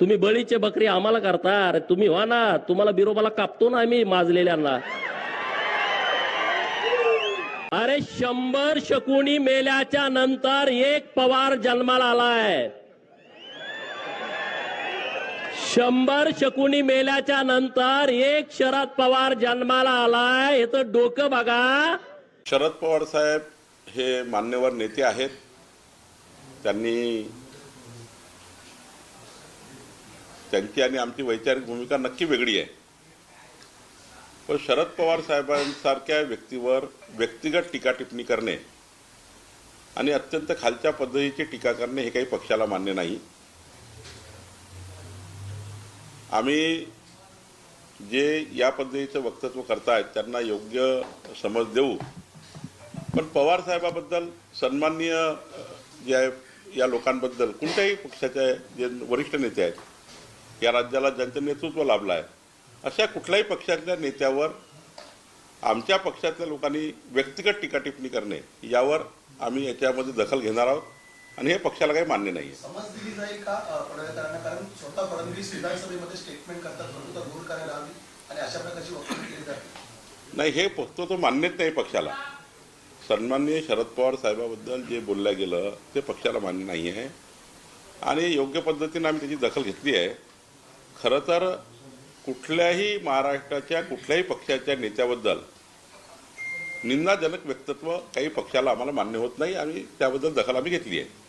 तुम्ही बळीचे बकरी आम्हाला करता. अरे तुम्ही व्हा ना. तुम्हाला बिरोबाला कापतो ना आम्ही माजलेल्यांना. अरे शंभर शकुनी मेल्याच्या नंतर एक पवार जन्माला आलाय. शंभर शकुनी मेल्याच्या नंतर एक शरद पवार जन्माला आलाय. हे तर डोकं बघा. शरद पवार साहेब हे मान्यवर नेते आहेत. त्यांनी त्यांची आणि आमची वैचारिक भूमिका नक्की वेगळी आहे. पण शरद पवार साहेबांसारख्या व्यक्तीवर व्यक्तिगत टीका टिप्पणी करणे आणि अत्यंत खालच्या पद्धतीची टीका करणे हे काही पक्षाला मान्य नाही. आम्ही जे या पद्धतीचं वक्तव्य करतायत त्यांना योग्य समज देऊ. पण पवार साहेबाबद्दल सन्माननीय जे आहे या लोकांबद्दल कोणत्याही पक्षाचे जे वरिष्ठ नेते आहेत या राज्याला ज्यांचं नेतृत्व लाभलं आहे अशा कुठल्याही पक्षातल्या नेत्यावर आमच्या पक्षातल्या लोकांनी व्यक्तिगत टीका टिप्पणी करणे यावर आम्ही याच्यामध्ये दखल घेणार आहोत. आणि हे पक्षाला काही मान्य नाही नाही हे फक्त तो मान्यच नाही पक्षाला. सन्माननीय शरद पवार साहेबाबद्दल जे बोललं गेलं ते पक्षाला मान्य नाही आहे आणि योग्य पद्धतीने आम्ही त्याची दखल घेतली आहे. खरं तर कुठल्याही महाराष्ट्राच्या कुठल्याही पक्षाच्या नेत्याबद्दल निंदाजनक व्यक्तित्व काही पक्षाला आम्हाला मान्य होत नाही. आणि त्याबद्दल दखल आम्ही घेतली आहे.